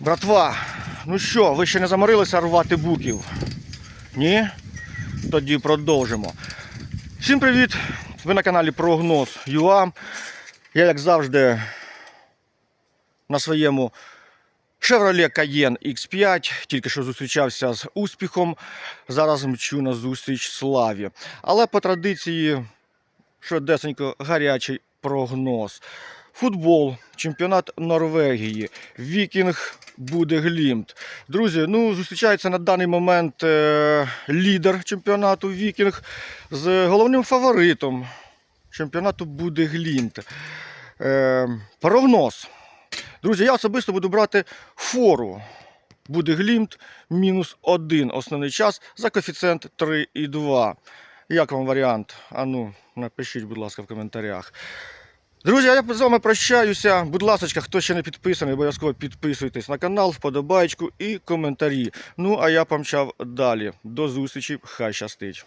Братва, ну що, ви ще не заморилися рвати буків? Ні? Тоді продовжимо. Всім привіт! Ви на каналі Прогноз ЮА. Я, як завжди, на своєму Chevrolet Cayenne X5, тільки що зустрічався з успіхом. Зараз мчу на зустріч славі. Але по традиції, швидесенько гарячий прогноз. Футбол, чемпіонат Норвегії, Вікінг буде Глімт. Друзі, ну зустрічається на даний момент е, лідер чемпіонату Вікінг з головним фаворитом чемпіонату буде Глімт. Е, прогноз. Друзі, я особисто буду брати фору. Буде Глімт мінус один основний час за коефіцієнт 3,2. Як вам варіант? Ану, напишіть, будь ласка, в коментарях. Друзі, я з вами прощаюся. Будь ласка, хто ще не підписаний, обов'язково підписуйтесь на канал, вподобайку і коментарі. Ну, а я помчав далі. До зустрічі, хай щастить.